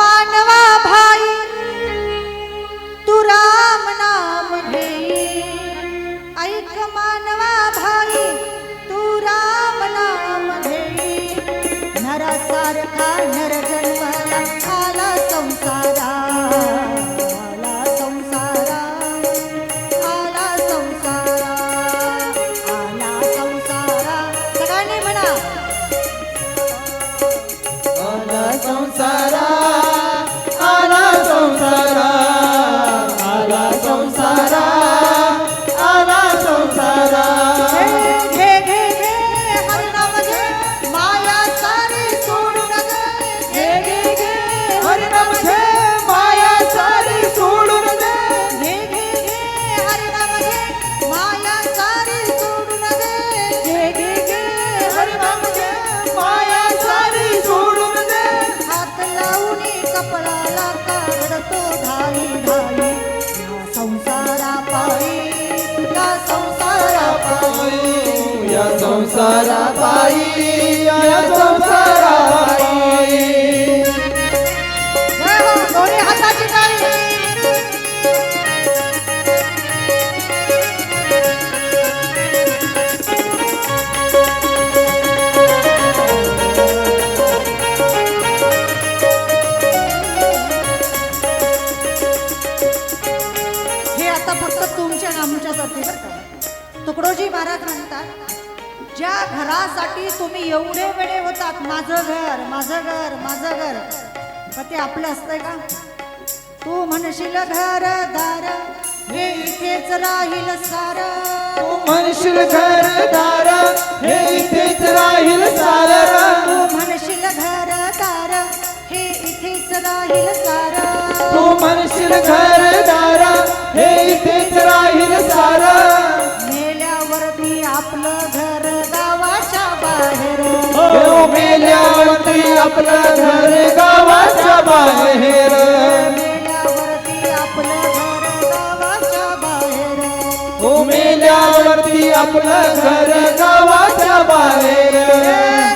मानवा भाई तू राम नाम घेई ऐक मानवा भाई तू राम नाम घेई नरासारखा नर जन्मला आला संसारा आला संसारा आला संसारा आला संसारा। सगळ्यांनी म्हणा। आला संसारा संसारा पायी या संसारा पायी दोन्ही हाताची हे आता फक्त तुमच्या आमच्यासाठी तुकडोजी महाराज म्हणतात ज्या घरासाठी तुम्ही एवढे वेळे होतात माझं घर माझं घर माझं घर. पण ते आपलं असतंय का? तू म्हणशील घर दार हे इथेच राहील सार. तू म्हणशील घरदार हे इथेच राहील सार. तू म्हणशील घर दार हे इथेच राहील सार. तू म्हणशील घरदार मेल्यावरती आपलं घर गावाच्या बाहेर. घर हो मेल्यावरती आपलं घर गावाच्या बाहेर.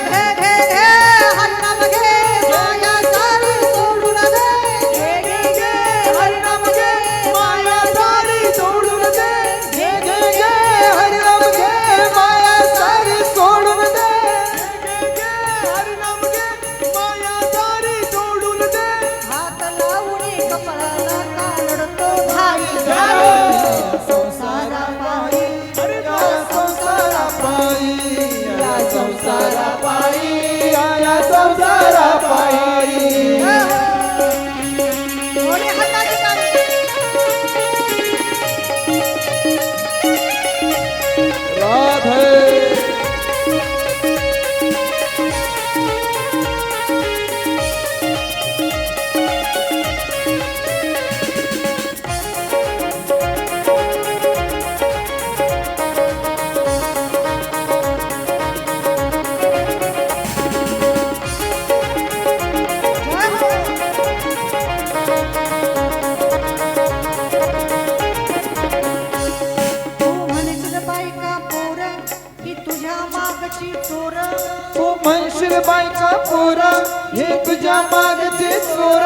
बायका पोरा हे तुझ्या मागचे चोर.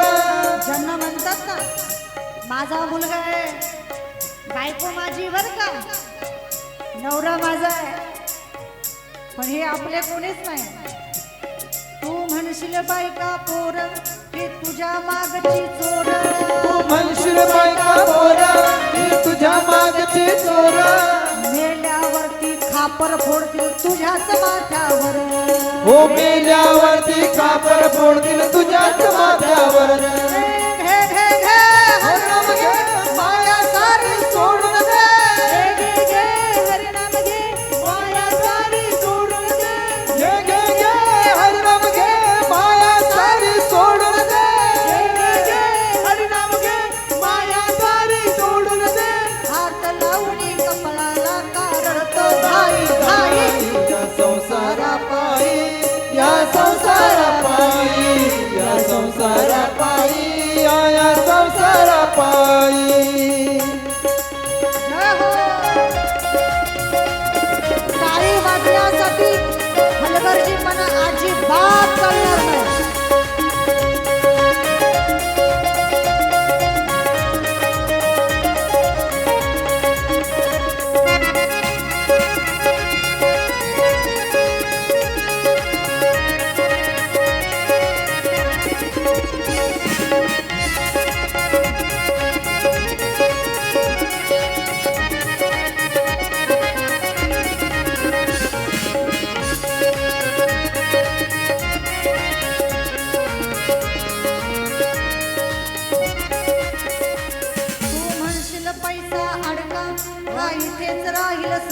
ज्यांना म्हणतात ना माझा मुलगा आहे बायको माझी बर का? नवरा माझा आहे पण हे आपले कोणीच नाही. तू म्हणशील बायका पोर हे तुझ्या मागची चोर. म्हणशील खापर फोडतील तुझ्याच माथ्यावर. हो मेल्यावरती कापर फोडतील तुझ्याच माथ्यावर.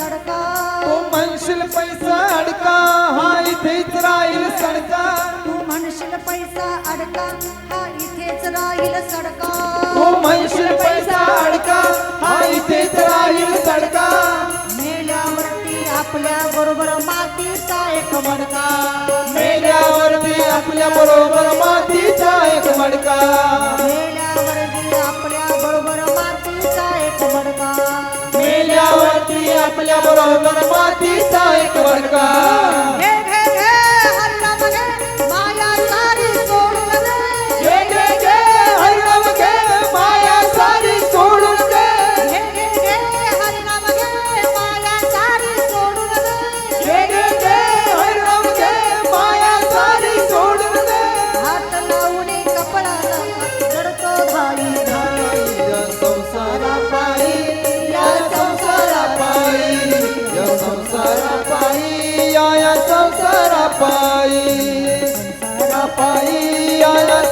सडका. तू म्हणशील पैसा अडका हा इथेच राहील सडका. तू म्हणशील पैसा अडका हा इथेच राहील सडका. तू म्हणशील पैसा अडका हा इथेच राहील सडका. मेल्यावरती आपल्या बरोबर मातीचा एक मडका. मेल्यावरती आपल्या बरोबर मातीचा एक मडका. मेल्यावरती आपल्या बरोबर मातीचा एक मडका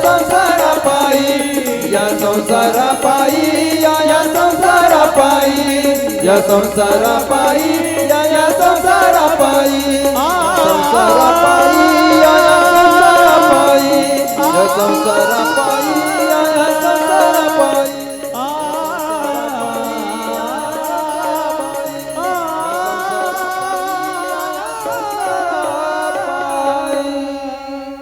संसारा पायी या संसारा पायी या संसारा पायी या संसारा पायी या संसारा पायी संसारा पायी या संसारा पायी या संसारा पायी या संसारा